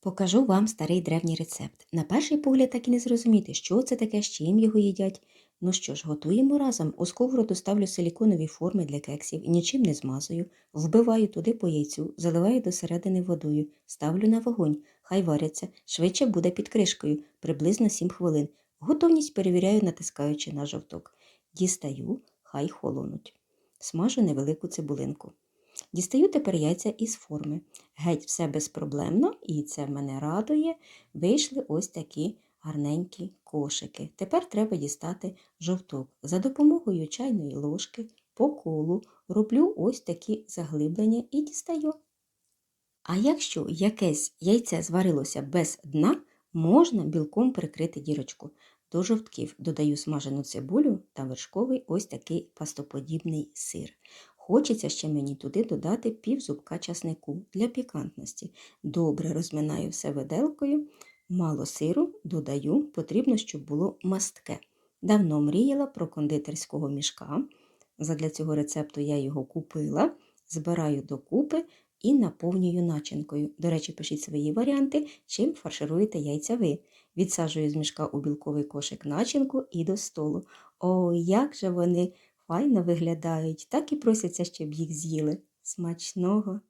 Покажу вам старий древній рецепт. На перший погляд так і не зрозуміти, що це таке, з чим його їдять. Ну що ж, готуємо разом. У сковороду ставлю силіконові форми для кексів, нічим не змазую, вбиваю туди по яйцю, заливаю до середини водою, ставлю на вогонь, хай варяться, швидше буде під кришкою, приблизно 7 хвилин. Готовність перевіряю, натискаючи на жовток. Дістаю, хай холонуть. Смажу невелику цибулинку. Дістаю тепер яйця із форми. Геть все безпроблемно, і це мене радує. Вийшли ось такі гарненькі кошики. Тепер треба дістати жовток. За допомогою чайної ложки по колу роблю ось такі заглиблення і дістаю. А якщо якесь яйце зварилося без дна, можна білком прикрити дірочку. До жовтків додаю смажену цибулю та вершковий ось такий пастоподібний сир. Хочеться ще мені туди додати пів зубка часнику для пікантності. Добре розминаю все виделкою, мало сиру додаю, потрібно, щоб було мастке. Давно мріяла про кондитерського мішка. Задля цього рецепту я його купила, збираю докупи і наповнюю начинкою. До речі, пишіть свої варіанти, чим фаршируєте яйця ви. Відсаджую з мішка у білковий кошик начинку і до столу. О, як же вони файно виглядають, так і просяться, щоб їх з'їли. Смачного!